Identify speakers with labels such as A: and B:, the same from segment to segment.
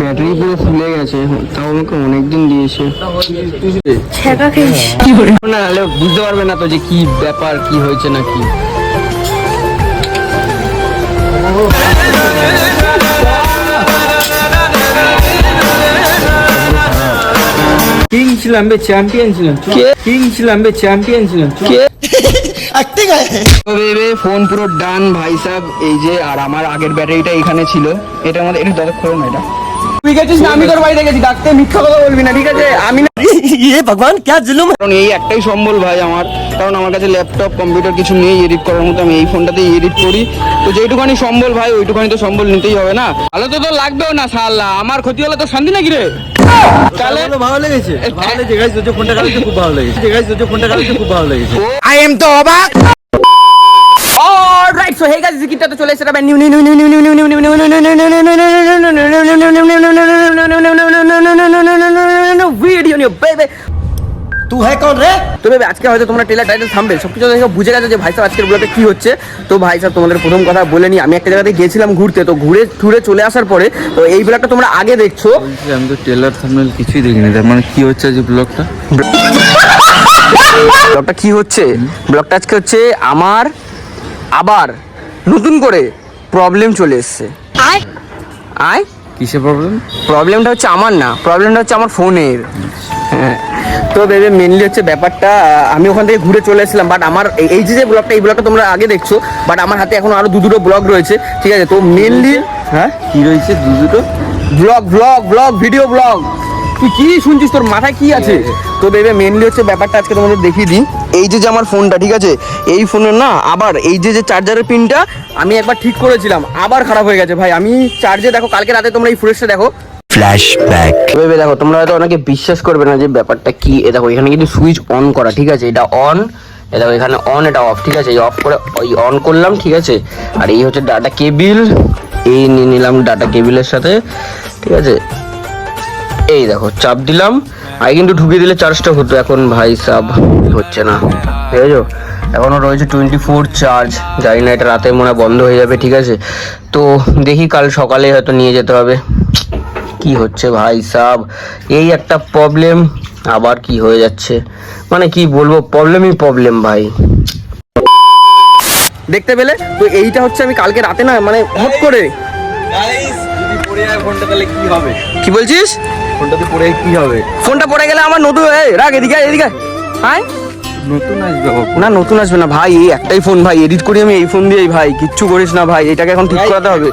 A: Battery পুরো ফুলে গেছে তাও আমাকে অনেকদিন দিয়েছে।
B: খেয়েছি।
A: না বুঝতে পারবে না তো যে কি ব্যাপার কি হয়েছে না কি
C: কিং ছিলাম বে চ্যাম্পিয়ন ছিলাম
A: কে?
C: কিং ছিলাম বে চ্যাম্পিয়ন ছিলাম
A: কে বেবে ফোন পুরো ডান ভাই সাহেব। এই যে আর আমার আগের ব্যাটারিটা এখানে ছিল। এটা মধ্যে এটা খোলো না এটা। তুই গেছিস এডিট করি। তো যেটুখানি সম্বল ভাই ওইটুখানি তো সম্বল নিতেই হবে না। ভালো তো তোর লাগবে না সাল্লা আমার ক্ষতি হলে তো শান্তি নাকি রে?
C: ভালো লেগেছে। ভালো লেগেছে। খুব ভালো লেগেছে। গাইস ফোনটা খুব ভালো লেগেছে।
A: অলরাইট সো হে গাইস জিকিটা তো চলে এসেছে ভাই new new new new new new new new new new new video new বেবে
D: তু হ্যায় কোন রে
A: তো বেবে আজকে হয়তো তোমরা টেলার টাইটেল থামবে সব কিছু দেখে বুঝে গেছো যে ভাই সাহেব আজকের ব্লগে কি হচ্ছে তো ভাই সাহেব তোমাদের প্রথম কথা বলে নি আমি একটা জায়গাতে গেছিলাম ঘুরতে তো ঘুরে ঘুরে চলে আসার পরে তো এই ব্লগটা তোমরা আগে দেখছ
C: আমি তো টেলার থাম্বেল কিছুই দেখিনি তার মানে কি হচ্ছে যে ব্লগটা
A: ব্লগটা কি হচ্ছে ব্লগটা আজকে হচ্ছে আমার আবার নতুন করে প্রবলেম চলে এসছে। আয়। আয়।
C: কিসে প্রবলেম
A: প্রবলেমটা হচ্ছে আমার না প্রবলেমটা হচ্ছে আমার ফোনের। হ্যাঁ। তো ভেবে মেনলি হচ্ছে ব্যাপারটা আমি ওখান থেকে ঘুরে চলে এসেছিলাম বাট আমার এই- এই যে যে ব্লগটা এই ব্লগটা তোমরা আগে দেখছ বাট আমার হাতে এখন আরও দু দুটো ব্লগ রয়েছে ঠিক আছে? তো মেনলি হ্যাঁ
C: কি রয়েছে? দু দুটো
A: blog blog blog video blog তুই কি শুনছিস? তোর মাথায় কি আছে? তো ভেবে মেনলি হচ্ছে ব্যাপারটা আজকে তোমাদের দেখিয়ে দিই। এই যে যে আমার ফোনটা ঠিক আছে? এই ফোনের না আবার এই যে যে চার্জারের পিনটা আমি একবার ঠিক করেছিলাম আবার খারাপ হয়ে গেছে ভাই। আমি চার্জে দেখো কালকে রাতে তোমরা এই ফুটেজটা দেখো।
D: ফ্ল্যাশব্যাক
A: ভেবে দেখো তোমরা হয়তো অনেকে বিশ্বাস করবে না যে ব্যাপারটা কি। এ দেখো এখানে কিন্তু সুইচ অন করা ঠিক আছে? এটা অন এ দেখো এখানে অন এটা অফ ঠিক আছে? এই অফ করে ওই অন করলাম ঠিক আছে? আর এই হচ্ছে ডাটা কেবিল এই নিয়ে নিলাম ডাটা কেবিলের সাথে ঠিক আছে? এই দেখো চাপ দিলাম। আগে কিন্তু ঢুকিয়ে দিলে চার্জটা হতো এখন ভাই সাব হচ্ছে না। ঠিক আছে এখনও রয়েছে টোয়েন্টি ফোর চার্জ জানি না এটা রাতে মনে বন্ধ হয়ে যাবে ঠিক আছে? তো দেখি কাল সকালে হয়তো নিয়ে যেতে হবে। কি হচ্ছে ভাই সাব? এই একটা প্রবলেম আবার কি হয়ে যাচ্ছে? মানে কি বলব প্রবলেমই প্রবলেম ভাই। দেখতে পেলে? তো এইটা হচ্ছে আমি কালকে রাতে না মানে হট করে
C: কি যায় ফোনটা তো পড়ে কি হবে
A: ফোনটা পড়ে গেলে আমার নতুন এই, রাখ এদিকে এদিকে আয়।
C: নতুন আসবে
A: না নতুন আসবে না ভাই এই একটাই ফোন ভাই এডিট করি আমি এই ফোন দিয়েই ভাই কিচ্ছু করিস না ভাই এটাকে এখন ঠিক করাতে হবে।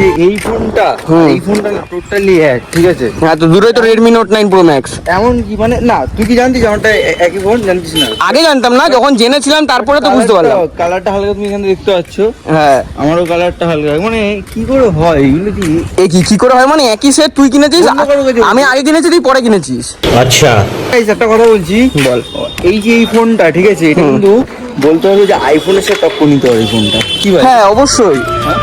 C: যে এই ফোনটা এই ফোনটা টোটালি এক ঠিক আছে?
A: হ্যাঁ তো দূরে তো Redmi Note nine Pro Max
C: এমন কি মানে না তুই কি জানতিস আমারটা একই ফোন জানতিস না?
A: আগে জানতাম না যখন জেনেছিলাম তারপরে তো বুঝতে পারলাম।
C: কালারটা হালকা তুমি এখানে দেখতে পাচ্ছ।
A: হ্যাঁ।
C: আমারও কালারটা হালকা মানে কি করে হয় এগুলো কি?
A: এ কি কি করে হয় মানে একই সেট তুই কিনেছিস? আমি আগে কিনেছি তুই পরে কিনেছিস।
C: আচ্ছা। একটা কথা বলছি।
A: বল।
C: এই যে এই ফোনটা? ঠিক আছে এটা কিন্তু বলতে হবে যে আইফোনের সাথে টক্কর নিতে হবে ফোনটা। কি
A: হ্যাঁ অবশ্যই।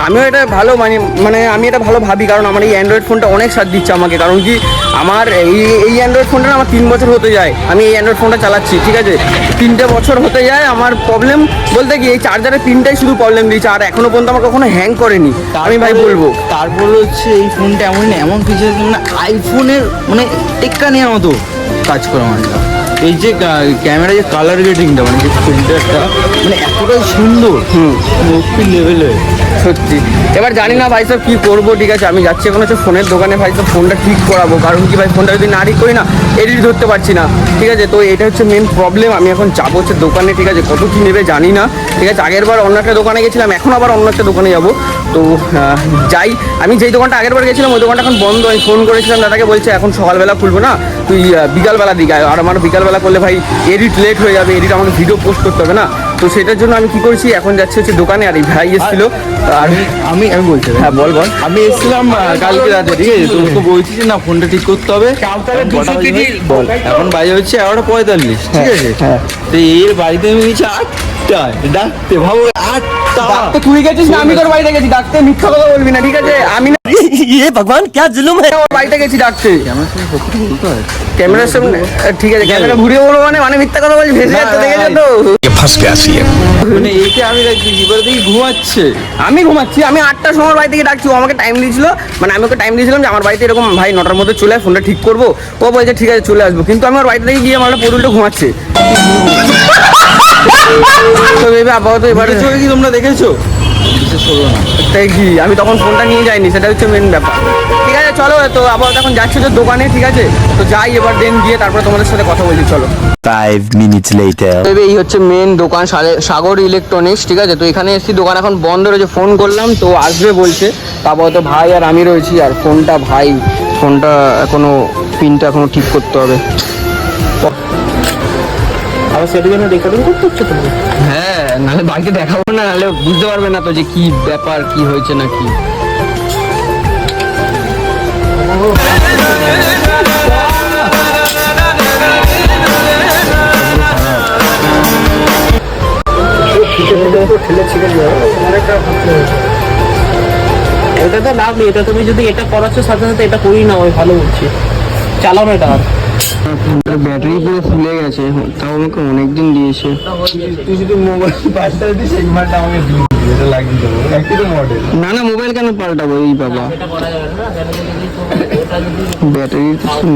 A: আমিও এটা ভালো মানে মানে আমি এটা ভালো ভাবি কারণ আমার এই অ্যান্ড্রয়েড ফোনটা অনেক সাথ দিচ্ছে আমাকে কারণ কি আমার এই এই অ্যান্ড্রয়েড ফোনটা আমার তিন বছর হতে যায় আমি এই অ্যান্ড্রয়েড ফোনটা চালাচ্ছি ঠিক আছে? তিনটে বছর হতে যায় আমার প্রবলেম বলতে কি এই চার্জারের পিনটাই শুধু প্রবলেম দিচ্ছে আর এখনও পর্যন্ত আমার কখনো হ্যাং করেনি আমি ভাই বলব।
C: তারপরে হচ্ছে এই ফোনটা এমন এমন ফিচার মানে আইফোনের মানে টেক্কা নেওয়ার মতো কাজ করে মানে এই যে ক্যামেরা যে কালার গেটিংটা মানে যে ফিল্টারটা মানে এতটাই সুন্দর। হুম। লেভেলে
A: সত্যি। এবার জানি না ভাই সব কি করব ঠিক আছে? আমি যাচ্ছি এখন হচ্ছে ফোনের দোকানে ভাই সব ফোনটা ঠিক করাবো। কারণ কি ভাই ফোনটা যদি না ঠিক করি না এডিট ধরতে পারছি না। ঠিক আছে? তো এটা হচ্ছে মেন প্রবলেম আমি এখন যাব হচ্ছে দোকানে ঠিক আছে? কত কী নেবে জানি না। ঠিক আছে? আগের বার অন্য একটা দোকানে গেছিলাম এখন আবার অন্য একটা দোকানে যাব। তো যাই। আমি যেই দোকানটা আগের বার গেছিলাম ওই দোকানটা এখন বন্ধ। আমি ফোন করেছিলাম দাদাকে বলছে এখন সকালবেলা খুলবো না। তুই বিকালবেলা দিকে আর আমার বিকালবেলা করলে ভাই এডিট লেট হয়ে যাবে এডিট আমাকে ভিডিও পোস্ট করতে হবে না? তো সেটার জন্য আমি কি করছি এখন যাচ্ছি হচ্ছে দোকানে আর এই ভাই এসেছিল। আর
C: আমি আমি বলছি
A: হ্যাঁ বল বল।
C: আমি এসেছিলাম কালকে রাতে ঠিক আছে? তোকে বলছি যে না ফোনটা ঠিক করতে হবে। এখন বাজে?
A: বল।
C: এখন বাজে হচ্ছে এগারোটা পঁয়তাল্লিশ ঠিক আছে?
A: হ্যাঁ।
C: তো এর বাড়িতে আমি গেছি আটটায় ডাকতে ভাবো আটটা।
A: তো তুই গেছিস না আমি তোর বাড়িতে গেছি ডাকতে মিথ্যা কথা বলবি না ঠিক আছে? আমি
D: ये भगवान क्या जुल्म है
A: ওর বাড়িতে গেছি ডাকতে
C: ক্যামেরার সঙ্গে সত্যি বলতে হয়
A: ক্যামেরার সামনে আহ, ঠিক আছে ক্যামেরা ঘুরিয়ে বলবো মানে মানে মিথ্যা কথা বলছি ভেসে যাচ্ছে দেখেছো তো
C: মানে একে আমি দেখছি এবার দেখি ঘুমাচ্ছে
A: আমি ঘুমাচ্ছি আমি আটটার সময় ওর বাড়ি থেকে ডাকছি ও আমাকে টাইম দিয়েছিল মানে আমি ওকে টাইম দিয়েছিলাম যে আমার বাড়িতে এরকম ভাই নটার মধ্যে চলে আয়, ফোনটা ঠিক করবো ও বলছে ঠিক আছে চলে আসবো কিন্তু আমি ওর বাড়িতে থেকে গিয়ে আমার পুরুলটা ঘুমাচ্ছে তো ভেবে আপাতত এবারে
C: এবারে চলে কি তোমরা দেখেছো বিশেষ করো না
A: সেটাই কি? আমি তখন ফোনটা নিয়ে যাইনি সেটা হচ্ছে মেন ব্যাপার। ঠিক আছে চলো তো আবার এখন যাচ্ছে তো দোকানে ঠিক আছে? তো যাই এবার দেন গিয়ে তারপরে তোমাদের সাথে কথা বলছি চলো। এই হচ্ছে মেন দোকান সাগর ইলেকট্রনিক্স ঠিক আছে? তো এখানে এসছি দোকান এখন বন্ধ রয়েছে ফোন করলাম তো আসবে বলছে। তারপর তো ভাই আর আমি রয়েছি আর ফোনটা ভাই ফোনটা এখনও পিনটা এখনও ঠিক করতে হবে।
B: আবার সেটির জন্য রেকর্ডিং করতে হচ্ছে
A: হ্যাঁ নাহলে বাড়িতে দেখাবো না, নাহলে বুঝতে পারবে না তো যে কি ব্যাপার, কি হয়েছে না কি
B: এটা তো লাভ নেই, এটা তুমি যদি এটা করাচ্ছ, সাথে সাথে এটা করি না ওই ভালো বলছি। চালাও না এটা
A: ব্যাটারি পুরো ফুলে গেছে, তাও আমাকে অনেকদিন দিয়েছে। না না, মোবাইল কেন পাল্টাবো? এই বাবা। ব্যাটারি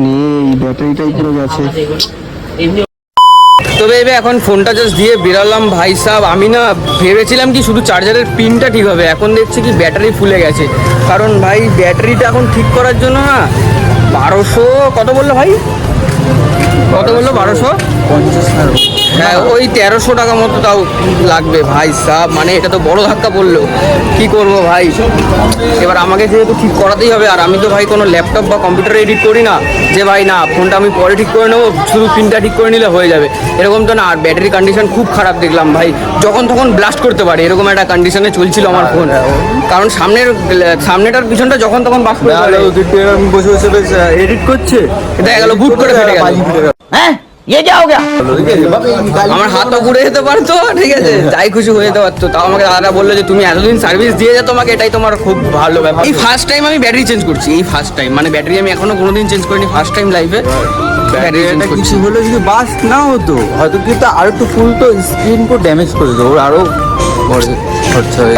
A: নেই, ব্যাটারিটাই পুরো গেছে। তবে এবার এখন ফোনটা জাস্ট দিয়ে বেরালাম ভাই সাহেব আমি না ভেবেছিলাম কি শুধু চার্জারের পিনটা ঠিক হবে, এখন দেখছি কি ব্যাটারি ফুলে গেছে। কারণ ভাই, ব্যাটারিটা এখন ঠিক করার জন্য না বারোশো কত বলল ভাই? কত বলল? বারোশো? হ্যাঁ ওই তেরোশো টাকা মতো তাও লাগবে। ভাই সাহ মানে এটা তো বড় ধাক্কা পড়ল কি করব ভাই? এবার আমাকে যেহেতু ঠিক করাতেই হবে আর আমি তো ভাই কোনো ল্যাপটপ বা কম্পিউটারে এডিট করি না যে ভাই না ফোনটা আমি পরে ঠিক করে নেব শুধু পিনটা ঠিক করে নিলে হয়ে যাবে। এরকম তো না আর ব্যাটারি কন্ডিশন খুব খারাপ দেখলাম ভাই। যখন তখন ব্লাস্ট করতে পারে এরকম একটা কন্ডিশনে চলছিল আমার ফোন কারণ সামনের সামনেটার পিছনটা যখন তখন বাস্ট করতে পারে
C: বসে বসে এডিট করছে?
A: দেখা গেল বুট করে ফেটে গেল।
C: বাজি ফেটে
A: আমার হাতও ঘুরে যেতে পারতো ঠিক আছে? যাই খুশি হয়ে যেতে পারতো। তাও আমাকে দাদা বলল যে তুমি এতদিন সার্ভিস দিয়ে যা তোমাকে এটাই তোমার খুব ভালো ব্যাপার। এই ফার্স্ট টাইম আমি ব্যাটারি চেঞ্জ করছি এই ফার্স্ট টাইম মানে ব্যাটারি আমি এখনও কোনোদিন চেঞ্জ করিনি ফার্স্ট টাইম লাইফে
C: কিছু হলে যদি বাস না হতো হয়তো কিন্তু আরও একটু ফুল তো স্ক্রিন পুরো ড্যামেজ করে দেবো আরও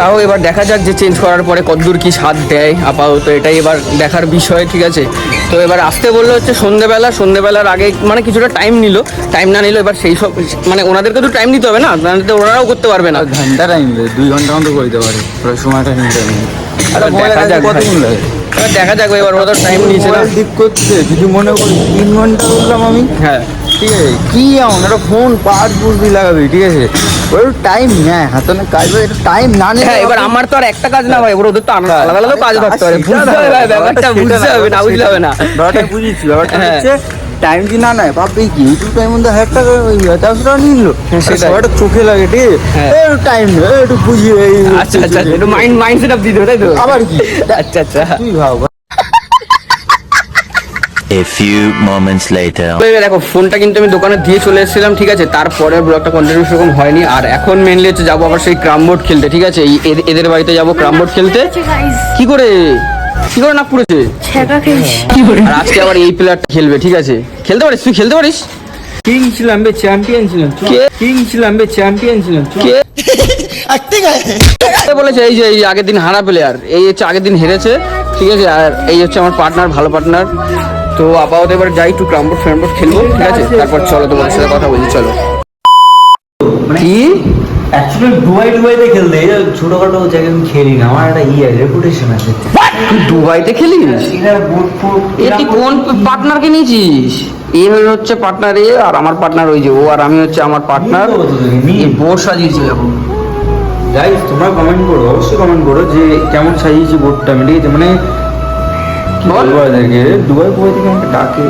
A: তাও এবার দেখা যাক যে চেঞ্জ করার পরে কতদূর কি স্বাদ দেয় আপাতত এটাই এবার দেখার বিষয় ঠিক আছে? তো এবার আসতে বলল হচ্ছে সন্ধেবেলা সন্ধেবেলার আগে মানে কিছুটা টাইম নিল। টাইম না নিল এবার সেই সব মানে ওনাদেরকে তো টাইম দিতে হবে না তো ওনারাও করতে পারবে না।
C: ঘণ্টা টাইম দুই ঘণ্টা মতো করে দিতে পারে পুরো সময়টা নিতে
A: এবার দেখা যাক দেখা যাক এবার ওরা টাইম নিয়েছে না।
C: যদি মনে করি তিন ঘণ্টা বললাম আমি।
A: হ্যাঁ।
C: ঠিক আছে কি একটা ফোন পাঁচ বুঝবি লাগাবি ঠিক আছে? ওই টাইম নেয় হাতে অনেক কাজ একটু টাইম না নিলে
A: হ্যাঁ এবার আমার তো আর একটা কাজ না ভাই ওদের তো আলাদা আলাদা আলাদা কাজ থাকতে হবে বুঝতে হবে ব্যাপারটা বুঝতে হবে না বুঝলে হবে না।
C: ব্যাপারটা বুঝেছি ব্যাপারটা
A: হ্যাঁ।
C: হচ্ছে টাইম যদি না নেয় বাপ এই কি ইউটিউব টাইম মধ্যে হাজার টাকা ওই চারশো টাকা নিয়ে নিলো।
A: সেটাই।
C: সবাইটা চোখে লাগে ঠিক
A: হ্যাঁ।
C: একটু টাইম একটু বুঝিয়ে
A: আচ্ছা আচ্ছা একটু মাইন্ড মাইন্ড সেট আপ দিয়ে দেবে তাই তো?
C: আবার কি?
A: আচ্ছা আচ্ছা।
C: তুই ভাব?
D: A few moments later.
A: তো দেখো ফোনটা কিন্তু আমি দোকানে দিয়ে চলে এসেছিলাম ঠিক আছে? তারপরে ব্লগটা কন্টিনিউ সেরকম হয়নি। আর এখন মেনলি হচ্ছে যাব আবার সেই ক্রাম বোর্ড খেলতে ঠিক আছে? এই এদের- বাড়িতে যাব ক্রাম বোর্ড খেলতে। কি করে? কি করে নাক পুড়েছে? আর আজকে আবার এই প্লেয়ারটা খেলবে ঠিক আছে? খেলতে পারিস? তুই খেলতে পারিস?
C: কিং ছিলাম বে চ্যাম্পিয়ন ছিলাম
A: কে?
C: কিং ছিলাম বে চ্যাম্পিয়ন ছিলাম
A: কে? কে বলেছে এই যে এই আগের দিন হারা প্লেয়ার এই হচ্ছে আগের দিন হেরেছে ঠিক আছে? আর এই হচ্ছে আমার পার্টনার ভালো পার্টনার তো আপাতত এবার যাই একটু ক্রামবোর্ড ফ্রামবোর্ড খেলব ঠিক আছে? তারপর চলো তোমার সাথে কথা বলছি চলো। কি?
E: অ্যাকচুয়ালি ডুবাই ডুবাইতে খেলতে এই যে ছোটখাটো জায়গায় আমি খেলি না আমার একটা ইয়ে রেপুটেশন আছে।
A: তুই দুবাইতে খেলিস?
E: এটা
A: কোন পার্টনারকে নিয়েছিস? এ হচ্ছে পার্টনার এ আর আমার পার্টনার ওই যে ও আর আমি হচ্ছে আমার পার্টনার
E: নিয়ে নেব তো তোকে, নিয়ে।
A: বোর এখন
C: তোমরা কমেন্ট করো অবশ্যই কমেন্ট করো যে কেমন সাজিয়েছি বোর্ডটা আমি ঠিক আছে? মানে দুবাই থেকে আমাকে ডাকে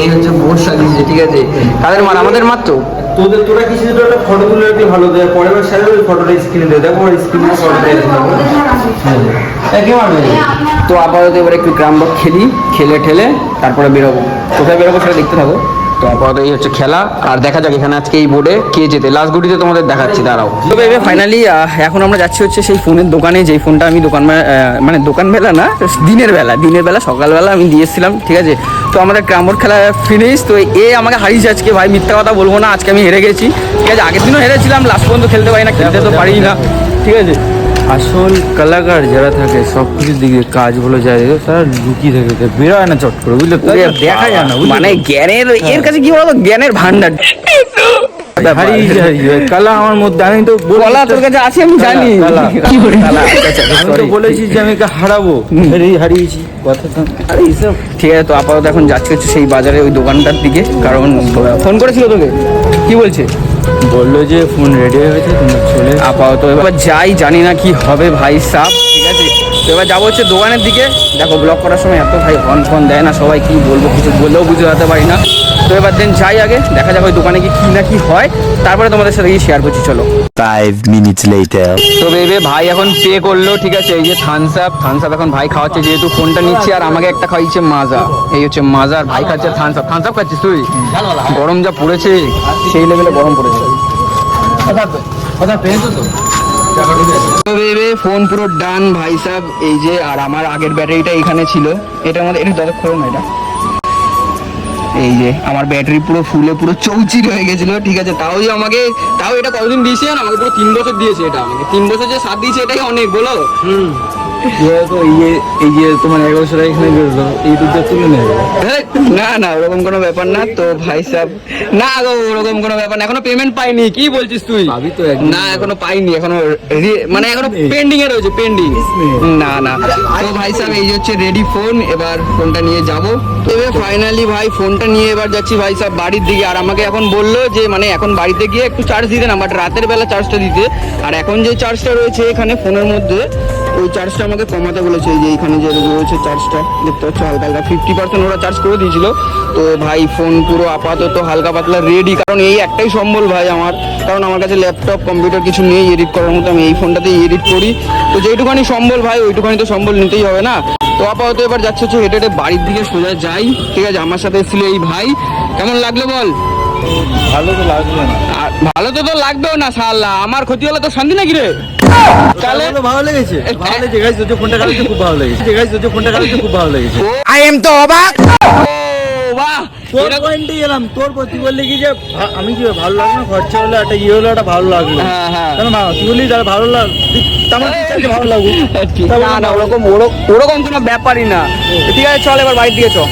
A: এই হচ্ছে ঠিক আছে? তাদের মানে আমাদের মাত্র
C: তোদের তোরা কিছু একটা ফটো তুলে রাখলে ভালো দেয় পরের বার সাথে ওই ফটোটা স্ক্রিনে দেয় দেখো স্ক্রিনে ফটো দেয় মারবে?
A: তো আপাতত এবার একটু গ্রাম বা খেলি খেলে ঠেলে তারপরে বেরোবো। কোথায় বেরোবো সেটা দেখতে থাকো। তো এই হচ্ছে খেলা। আর দেখা যাক এখানে আজকে এই বোর্ডে কে জেতে। লাস্ট গুটিতে তোমাদের দেখাচ্ছি, দাঁড়াও।
F: তো বেবে ফাইনালি এখন আমরা যাচ্ছি হচ্ছে সেই ফোনের দোকানে, যেই ফোনটা আমি দোকান মানে দোকান বেলা না, দিনের বেলা। দিনের বেলা, সকালবেলা আমি দিয়েছিলাম ঠিক আছে? তো আমাদের ক্রামবোর্ড খেলা ফিনিশ তো এ আমাকে হারিয়েছে আজকে ভাই, মিথ্যা কথা বলব না, আজকে আমি হেরে গেছি। ঠিক আছে, আগের দিনও হেরেছিলাম লাস্ট পর্যন্ত খেলতে পারি না, খেলতে তো পারি না। ঠিক আছে?
C: আসল কলাকার যারা থাকে সব কিছুর দিকে কাজ বলে যায় তারা লুকিয়ে থাকে বেরোয় না চট করে বুঝলে দেখা যায় না
F: মানে জ্ঞানের এর কাছে কি বলতো? জ্ঞানের ভান্ডার
C: কালা আমার মধ্যে আমি তো
F: কলা তোর কাছে আছে আমি জানি। আচ্ছা, আচ্ছা,
C: আমি তো বলেছি যে আমি হারাবো। হারিয়েছি
F: ঠিক আছে তো আপাতত এখন যাচ্ছি সেই বাজারে ওই দোকানটার দিকে কারণ ফোন করেছিল তোকে? কি বলছে?
C: বলল যে ফোন রেডি হয়ে গেছে তোমরা চলে।
F: আপাতত এবার যাই জানি না কি হবে ভাই সাপ ঠিক আছে? তো এবার যাব হচ্ছে দোকানের দিকে। দেখো ব্লগ করার সময় এত ভাই ফোন ফোন দেয় না সবাই কি বলব কিছু বললেও বুঝতে পারতে পারি না। তো এবার দেন যাই আগে দেখা যাবে ওই দোকানে গিয়ে কি না কি হয়। তারপরে তোমাদের সাথে গিয়ে শেয়ার করছি চলো।
D: Five minutes later.
A: তো বেবে ভাই এখন পে করল ঠিক আছে? এই যে থামস আপ থামস আপ এখন ভাই খাওয়াচ্ছে যেহেতু ফোনটা নিচ্ছে আর আমাকে একটা খাইছে মাজা। এই হচ্ছে মাজা আর ভাই খাচ্ছে থামস আপ থামস আপ খাচ্ছিস তুই? গরম যা পড়েছে সেই লেভেলে গরম পড়েছে। ফোন পুরো ডান ভাই সাহেব এই যে আর আমার আগের ব্যাটারিটা এখানে ছিল। এটা আমাদের এটা যতক্ষণ এটা। এই যে আমার ব্যাটারি পুরো ফুলে পুরো চৌচির হয়ে গেছিল ঠিক আছে? তাও যে আমাকে তাও এটা কতদিন দিয়েছে? আমাকে পুরো তিন বছর দিয়েছে এটা। আমাকে তিন বছর যে সাথ দিয়েছে এটাই অনেক বলো?
C: যেহেতু এই যে- এই যে তোমার এক বছর এখানে বেরোলো এই দুটো তুলে নেবে
A: না না ওরকম কোনো ব্যাপার না। তো ভাই সাহেব না গো ওরকম কোনো ব্যাপার না। এখনও পেমেন্ট পাইনি। কি বলছিস তুই?
C: পাবি তো
A: না এখনও পাইনি। এখনও মানে এখনও পেন্ডিং এ রয়েছে পেন্ডিং না না। তো ভাই সাহেব এই হচ্ছে রেডি ফোন এবার ফোনটা নিয়ে যাব। তো এবার ফাইনালি ভাই ফোনটা নিয়ে এবার যাচ্ছি ভাই সাহেব বাড়ির দিকে। আর আমাকে এখন বলল যে মানে এখন বাড়িতে গিয়ে একটু চার্জ দিতে না বাট রাতের বেলা চার্জটা দিতে। আর এখন যে চার্জটা রয়েছে এখানে ফোনের মধ্যে ওই চার্জটা আমাকে কমাতে বলেছে এই যে এখানে যে রয়েছে চার্জটা দেখতে পাচ্ছ হালকা হালকা ফিফটি পার্সেন্ট ওরা চার্জ করে দিয়েছিল। তো ভাই ফোন পুরো আপাতত হালকা পাতলা রেডি কারণ এই একটাই সম্বল ভাই আমার। কারণ আমার কাছে ল্যাপটপ কম্পিউটার কিছু নেই এডিট করার মতো আমি এই ফোনটাতেই এডিট করি। তো যেইটুখানি সম্বল ভাই ওইটুখানি তো সম্বল নিতেই হবে না। তো আপাতত এবার যাচ্ছে হচ্ছে হেঁটে হেঁটে বাড়ির দিকে সোজা যাই। ঠিক আছে আমার সাথে এসেছিল এই ভাই। কেমন লাগল বল?
C: ভালো তো লাগবে না।
A: ভালো তো তো লাগবেও না সাল্লাহ আমার ক্ষতি হলে তো শান্তি নাকি রে?
C: তাহলে ভালো লেগেছে? ভালো লেগেছে। গাইস তোর ফোনটা কালকে খুব ভালো লেগেছে। গাইস তোর ফোনটা কালকে খুব ভালো লেগেছে।
A: আই এম তো অবাক বাহ!
C: তোর পয়েন্টে গেলাম তোর প্রতি বললি কি যে আমি কি ভালো লাগল খরচা হলো একটা ইয়ে হলো একটা ভালো লাগল।
A: হ্যাঁ, হ্যাঁ।
C: তুই বললি তাহলে ভালো লাগ কি চাইছে ভালো লাগুক?
A: না না ওরকম ওরকম ওরকম কোনো ব্যাপারই না। ঠিক আছে চল এবার বাড়ির দিকে চল।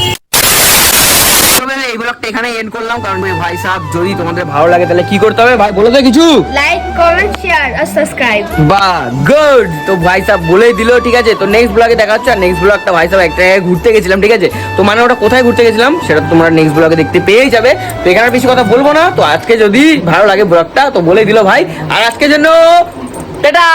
A: এই ব্লগটা এখানে এন্ড করলাম কারণ ভাই ভাই সাহেব যদি তোমাদের ভালো লাগে তাহলে কি করতে হবে? ভাই বলে দে কিছু।
G: লাইক কমেন্ট শেয়ার আর সাবস্ক্রাইব
F: বা গুড তো ভাই সাহেব বলেই দিল ঠিক আছে? তো নেক্সট ব্লগে দেখা হচ্ছে আর নেক্সট ব্লগটা ভাই সাহেব একটা জায়গায় ঘুরতে গেছিলাম ঠিক আছে? তো মানে ওটা কোথায় ঘুরতে গেছিলাম সেটা তো তোমরা নেক্সট ব্লগে দেখতে পেয়েই যাবে। তো এখানে বেশি কথা বলব না তো আজকে যদি ভালো লাগে ব্লগটা তো বলেই দিল ভাই। আর আজকের জন্য টাটা!